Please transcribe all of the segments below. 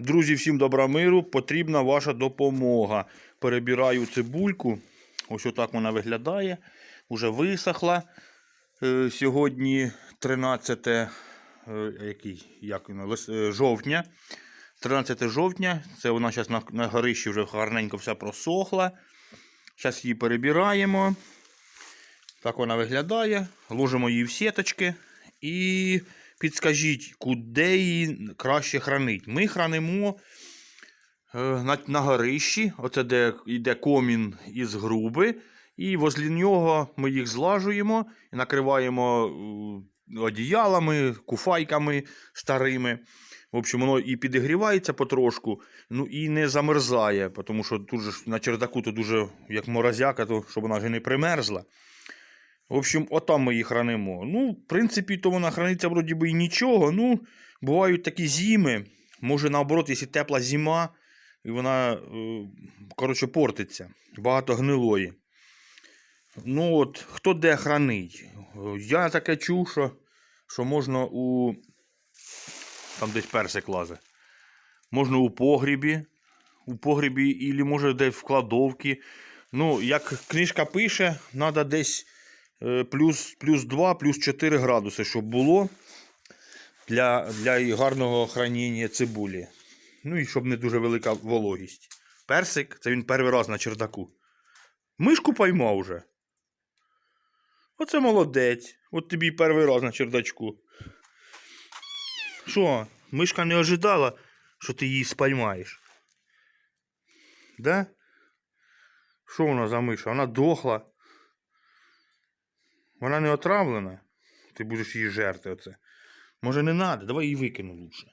Друзі, всім добра миру, потрібна ваша допомога. Перебираю цибульку. Ось отак вона виглядає. Уже висохла. Е, Сьогодні 13 е, який, як, е, жовтня. 13 жовтня. Це вона зараз на, на горищі вже гарненько вся просохла. Зараз її перебираємо. Так вона виглядає. Ложимо її в сіточки. І підскажіть, куди її краще хранить. Ми хранимо е, на, на горищі, оце де йде комін із груби. І возле нього ми їх злажуємо і накриваємо е, одіялами, куфайками старими. В общем, воно і підігрівається потрошку, ну і не замерзає, тому що тут же на чердаку то дуже як морозяка, то щоб вона вже не примерзла. В общем, отам ми її хранимо. Ну, в принципі, то вона храниться вроді би і нічого. Ну, бувають такі зими. Може, наоборот, якщо тепла зима, і вона, е, коротше, портиться. Багато гнилої. Ну от, хто де хранить? Я таке чув, що, що можна у. Там десь персик лазе. Можна у погрібі. У погрібі, і може десь в кладовці. Ну, як книжка пише, треба десь плюс, плюс 2, плюс 4 градуси, щоб було для, для гарного хранення цибулі. Ну і щоб не дуже велика вологість. Персик, це він перший раз на чердаку. Мишку поймав уже. Оце молодець. От тобі перший раз на чердачку. Що, мишка не ожидала, що ти її спіймаєш? Да? Що вона за миша? Вона дохла. Вона не отравлена. Ти будеш її жерти оце. Може не треба, давай її викину лучше.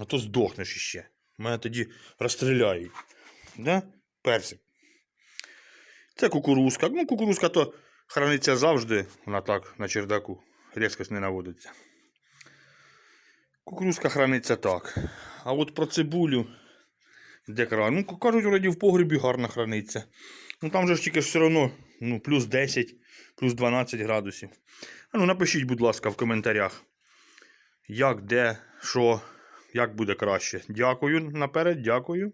А то здохнеш іще. Мене тоді розстріляють. Да? Персик. Це кукурузка. Ну, кукурузка то храниться завжди. Вона так на чердаку. Різкость не наводиться. Кукурузка храниться так. А от про цибулю. Де кра? Ну, кажуть, вроді в погребі гарно храниться. Ну там же ж тільки ж все одно ну, плюс 10, плюс 12 градусів. А ну напишіть, будь ласка, в коментарях. Як, де, що, як буде краще. Дякую наперед, дякую.